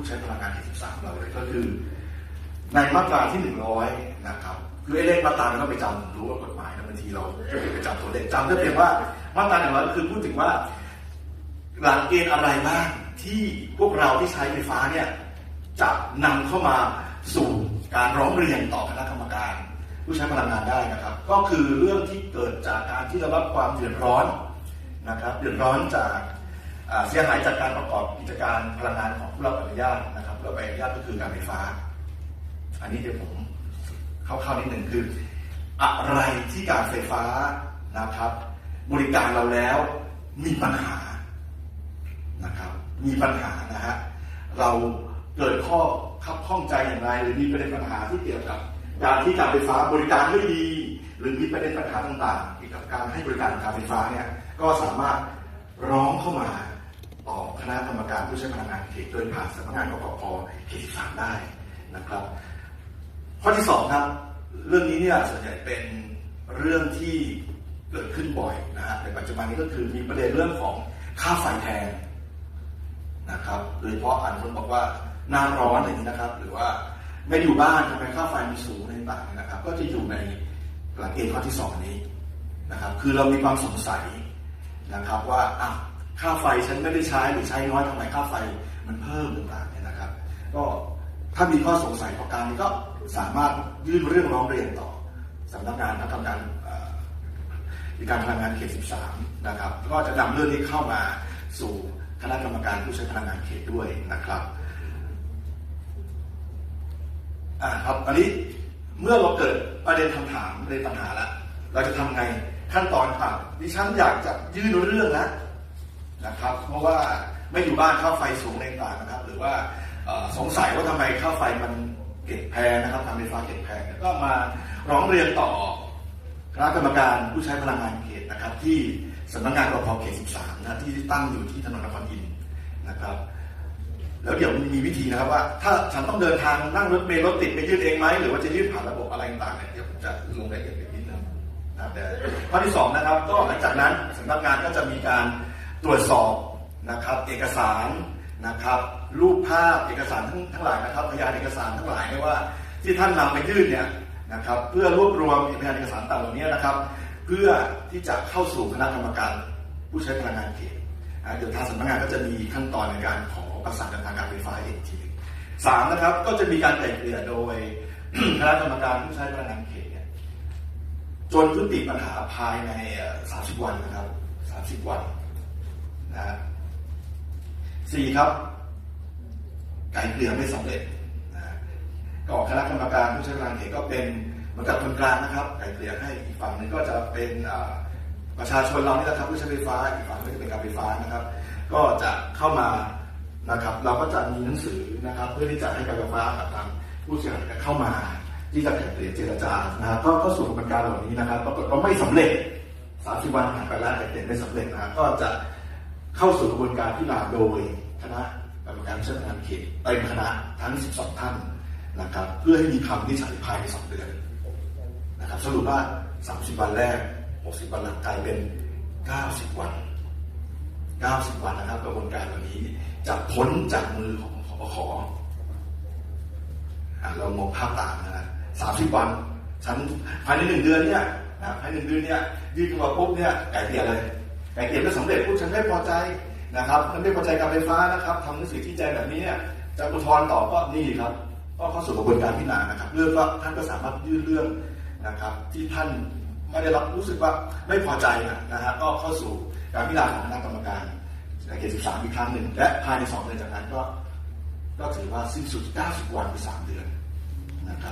ผู้ใช้พลังงานเขต13 เราเลยก็คือ ในมาตราที่ 100 นะครับคือไอ้เลขมาตราเราก็ไปจำรู้ว่ากฎหมายนะบางทีเราไปจำตัวเลขจำได้เพียงว่ามาตราหนึ่งร้อยก็คือพูดถึงว่า หลักเกณฑ์อะไรบ้างที่พวกเราที่ใช้ไฟฟ้าเนี่ยจะนำเข้ามาสู่การร้องเรียนต่อคณะกรรมการ ผู้ใช้พลังงานได้นะครับ ก็คือเรื่องที่เกิดจากการที่ได้รับความเดือดร้อนนะครับ เดือดร้อนจาก เสียหายจากการประกอบกิจการพลังงานของผู้รับอนุญาตนะครับผู้รับอนุญาตก็คือการไฟฟ้า อันนี้เดี๋ยวผมเข้าๆนิดหนึ่งคือ อะไรที่การไฟฟ้านะครับ บริการเราแล้วมีปัญหานะครับ มีปัญหานะฮะเราเกิดข้อขับข้องใจอย่างไรหรือมีประเด็นปัญหาที่เกี่ยวกับการที่การไฟฟ้าบริการไม่ดี หรือมีประเด็นปัญหาต่างๆ เกี่ยวกับการให้บริการการไฟฟ้าเนี่ยก็สามารถร้องเข้ามา ณะกรรมการผู้ใช้พลังงานเขตโดยผ่านสำนักงานกกพเขตสามได้นะครับ ข้อที่สองครับ เรื่องนี้เนี่ยส่วนใหญ่เป็นเรื่องที่เกิดขึ้นบ่อยนะฮะในปัจจุบันนี้ก็คือมีประเด็นเรื่องของค่าไฟแพงนะครับโดยเฉพาะอันคนบอกว่าหน้าร้อนอย่างนี้นะครับ หรือว่าไม่อยู่บ้านทำไมค่าไฟมันสูงอะไรต่างนะครับ ก็จะอยู่ในหลักเกณฑ์ข้อที่สองนี้นะครับ คือเรามีความสงสัยนะครับว่าอ้าว ค่าไฟฉันไม่ได้ใช้หรือใช้น้อยทำไมค่าไฟมันเพิ่มต่างๆเนี่ยนะครับ ก็ถ้ามีข้อสงสัยประการนี้ก็สามารถยื่นเรื่องร้องเรียนต่อสำนักงานคณะกรรมการอ่อกิจการพลังงานเขต 13 นะครับ ก็จะนำเรื่องนี้เข้ามาสู่คณะกรรมการผู้ใช้พลังงานเขตด้วยนะครับอ่าครับอันนี้เมื่อเราเกิดประเด็นคำถามประเด็นปัญหาแล้วเราจะทำไงขั้นตอนครับดิฉันอยากจะยื่นเรื่องแล้ว นะครับ เพราะว่าไม่อยู่บ้านค่าไฟสูงในต่างนะครับ หรือว่าสงสัยว่าทำไมค่าไฟมันเก็บแพงนะครับการไฟฟ้าเก็บแพงก็มาร้องเรียนต่อคณะกรรมการผู้ใช้พลังงานเขตนะครับ ที่สำนักงานกรพเขต 13 นะที่ตั้งอยู่ที่ถนนนครอินนะครับ แล้วเดี๋ยวมีวิธีนะครับว่า ถ้าฉันต้องเดินทางนั่งรถเมล์รถติดไปยื่นเองไหมหรือว่าจะยื่นผ่านระบบอะไรต่างเนี่ยเดี๋ยวผมจะลงรายละเอียดอีกนิดนึงนะครับแต่ข้อที่สองนะครับ ก็หลังจากนั้นสำนักงานก็จะมีการ ตรวจสอบนะครับเอกสารนะครับรูปภาพเอกสารทั้งทั้งหลายนะครับพยานเอกสารทั้งหลายไม่ว่า ที่ท่านนำไปยื่นเนี่ยนะครับเพื่อรวบรวมพยานเอกสารต่างเหล่านี้นะครับ เพื่อที่จะเข้าสู่คณะกรรมการผู้ใช้พลังงานเขตอ่าเดี๋ยวทางสำนักงานก็จะมีขั้นตอนในการขอประสานกับทางการไฟฟ้าอีกทีสามนะครับก็จะมีการไกล่เกลี่ยโดยคณะกรรมการผู้ใช้พลังงานเขตเนี่ยจนยุติปัญหาภายใน 30 วันนะครับ 30 วัน นะฮะสี่ครับ ไก่เกลี่ยไม่สำเร็จนะฮะก็คณะกรรมการผู้ใช้พลังงานเขตก็เป็นเหมือนกับคนกลางนะครับ ไก่เกลี่ยให้อีกฝั่งหนึงก็จะเป็นประชาชนเรานี่แหละครับผู้ใช้ไฟฟ้าอีกฝั่งก็จะเป็นการไฟฟ้านะครับ ก็จะเข้ามานะครับ เราก็จะมีหนังสือนะครับ เพื่อที่จะให้การไฟฟ้ากับทางผู้เสียหายเข้ามาที่จะไกล่เกลี่ยเจรจานะครับก็ก็สู่กระบวนการเหล่านี้นะครับปรากฏว่าไม่สำเร็จ 30 วันผ่านไปแล้วไกล่เกลี่ยไม่สำเร็จนะครับก็จะ เข้าสู่กระบวนการพิจารณาโดยคณะกรรมการผู้ใช้พลังานเขตเต็มคณะทั้ง 12 ท่านนะครับ เพื่อให้มีคำวินิจฉัยภายใน2เดือนนะครับสรุปว่า 30 วันแรก 60 วันหลังกลายเป็น 90 วัน 90 วันนะครับ กระบวนการเหล่านี้จะพ้นจากมือของพปขอเรามองภาพตามนะ30วันฉันภายในหนึ่งเดือนเนี่ยนะภายในหนึ่งเดือนเนี่ยยื่นขึ้นมาปุ๊บเนี่ยไก่เกลี่ยเลย ไก่เกลี่ยไม่สำเร็จปุ๊บฉันไม่พอใจนะครับฉันไม่พอใจการไฟฟ้านะครับทำหนังสือชี้แจงแบบนี้เนี่ยจะอุทธรณ์ต่อก็นี่ครับก็เข้าสู่กระบวนการพิจารณานะครับเรื่องก็ท่านก็สามารถยื่นเรื่องนะครับ ที่ท่านไม่ได้รับรู้สึกว่าไม่พอใจนะนะฮะก็เข้าสู่การพิจารณาของคณะกรรมการในเขต13อีกครั้งหนึ่งและภายใน2เดือนจากนั้นก็ก็ถือว่าสิ้นสุด 90 วันหรือ3เดือน